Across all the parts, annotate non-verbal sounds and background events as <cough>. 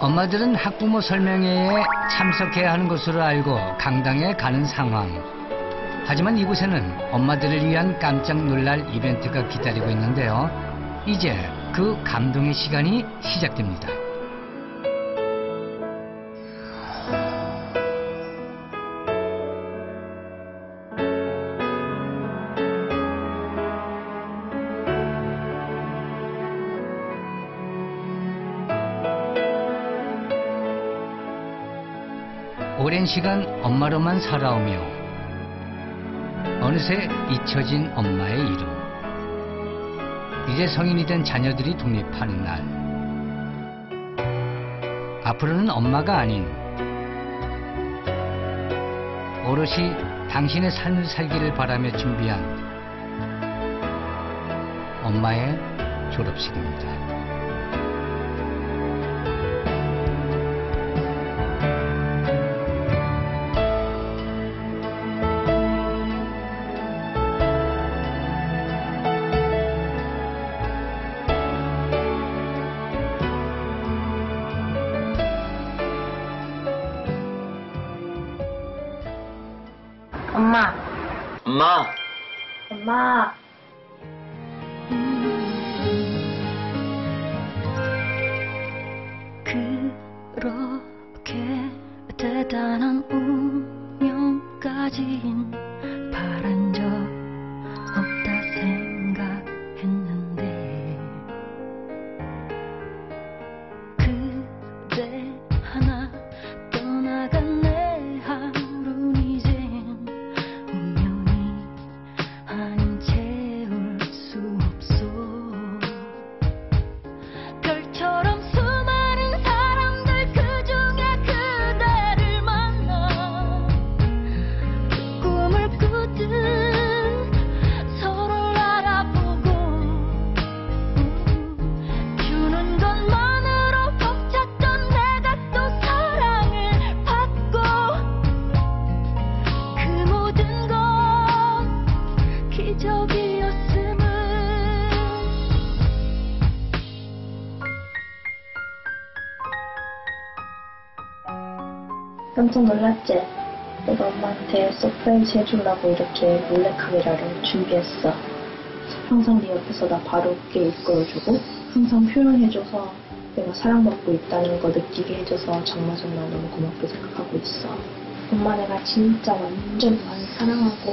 엄마들은 학부모 설명회에 참석해야 하는 것으로 알고 강당에 가는 상황. 하지만 이곳에는 엄마들을 위한 깜짝 놀랄 이벤트가 기다리고 있는데요. 이제 그 감동의 시간이 시작됩니다. 오랜 시간 엄마로만 살아오며 어느새 잊혀진 엄마의 이름. 이제 성인이 된 자녀들이 독립하는 날. 앞으로는 엄마가 아닌 오롯이 당신의 삶을 살기를 바라며 준비한 엄마의 졸업식입니다. 엄마, 엄마, 엄마. 깜짝 놀랐지? 내가 엄마한테 서프라이즈 해주려고 이렇게 몰래카메라를 준비했어. 항상 네 옆에서 나 바로 웃게 이끌어주고 항상 표현해줘서 내가 사랑받고 있다는 거 느끼게 해줘서 정말 정말 너무 고맙게 생각하고 있어. 엄마 내가 진짜 완전 많이 사랑하고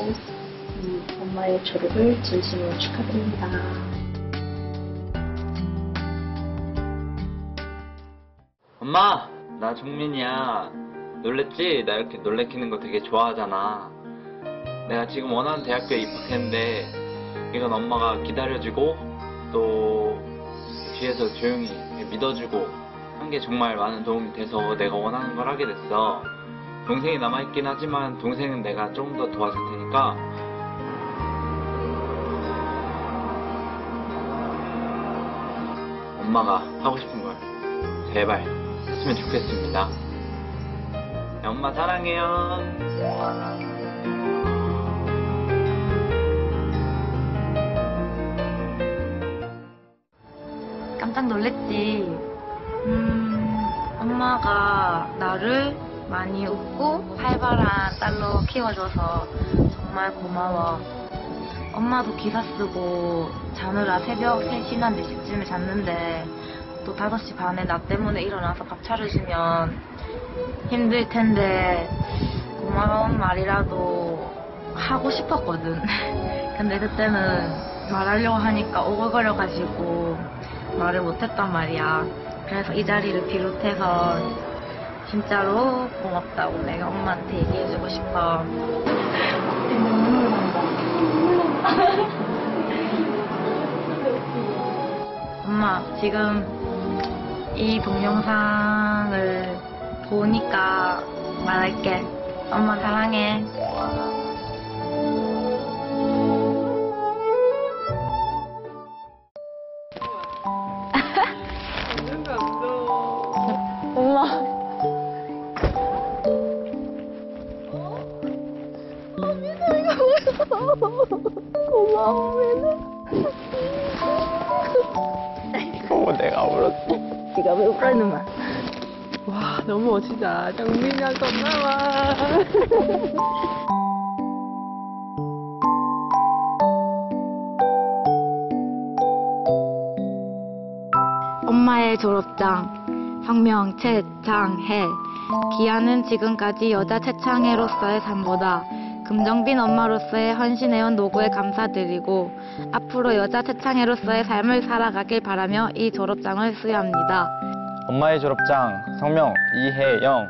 음, 엄마의 졸업을 진심으로 축하드립니다. 엄마, 나 종민이야. 놀랬지? 나 이렇게 놀래키는 거 되게 좋아하잖아. 내가 지금 원하는 대학교에 입학했는데, 이건 엄마가 기다려주고, 또, 뒤에서 조용히 믿어주고, 한 게 정말 많은 도움이 돼서 내가 원하는 걸 하게 됐어. 동생이 남아있긴 하지만, 동생은 내가 조금 더 도와줄 테니까, 엄마가 하고 싶은 걸 제발 했으면 좋겠습니다. 네, 엄마 사랑해요. 깜짝 놀랬지. 음, 엄마가 나를 많이 웃고 활발한 딸로 키워줘서 정말 고마워. 엄마도 기사 쓰고 자느라 새벽 3시나 4시쯤에 잤는데 또 5시 반에 나 때문에 일어나서 밥 차려주면 힘들 텐데 고마운 말이라도 하고 싶었거든. <laughs> 근데 그때는 말하려고 하니까 오글거려가지고 말을 못했단 말이야. 그래서 이 자리를 비롯해서 진짜로 고맙다고 내가 엄마한테 얘기해주고 싶어. <laughs> 엄마, 지금 이 동영상을 보니까 말할게. 엄마 사랑해. 어머 내 가 울었어. 네가 왜 울었는 말? 와, 너무 멋지다. 정민아, 고마워. <laughs> 엄마의 졸업장 성명 최창해 기아는 지금까지 여자 최창해로서의 삶보다 금정빈 엄마로서의 헌신해온 노고에 감사드리고 앞으로 여자 최창해로서의 삶을 살아가길 바라며 이 졸업장을 수여합니다. 엄마의 졸업장 성명 이혜영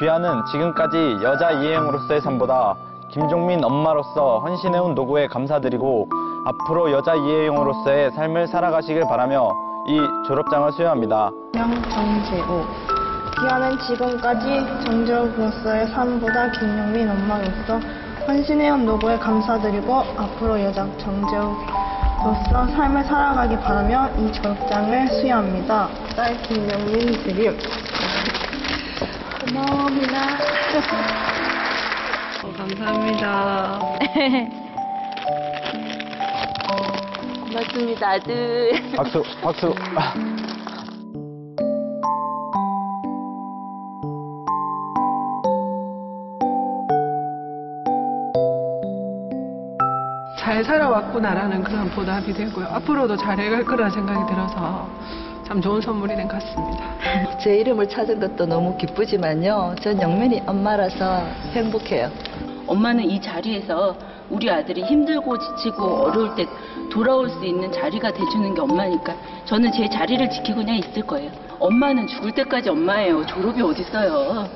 귀하는 지금까지 여자 이혜영으로서의 삶보다 김종민 엄마로서 헌신해온 노고에 감사드리고 앞으로 여자 이혜영으로서의 삶을 살아가시길 바라며 이 졸업장을 수여합니다. 명 정재호 기아는 지금까지 정재호로서의 삶보다 김용민 엄마로서 헌신해온 노고에 감사드리고 앞으로 여자 정재호로서 삶을 살아가기 바라며 이 졸업장을 수여합니다. 딸 김용민 드림 고마워합니다. 어, 감사합니다. <laughs> 고맙습니다, 아들. 박수, 박수. 왔구나라는 그런 보답이 되고요. 앞으로도 잘해갈 거라 생각이 들어서 참 좋은 선물이 된 것 같습니다. <laughs> 제 이름을 찾은 것도 너무 기쁘지만요. 전 영민이 엄마라서 행복해요. 엄마는 이 자리에서 우리 아들이 힘들고 지치고 어려울 때 돌아올 수 있는 자리가 돼주는 게 엄마니까 저는 제 자리를 지키고 그냥 있을 거예요. 엄마는 죽을 때까지 엄마예요. 졸업이 어딨어요.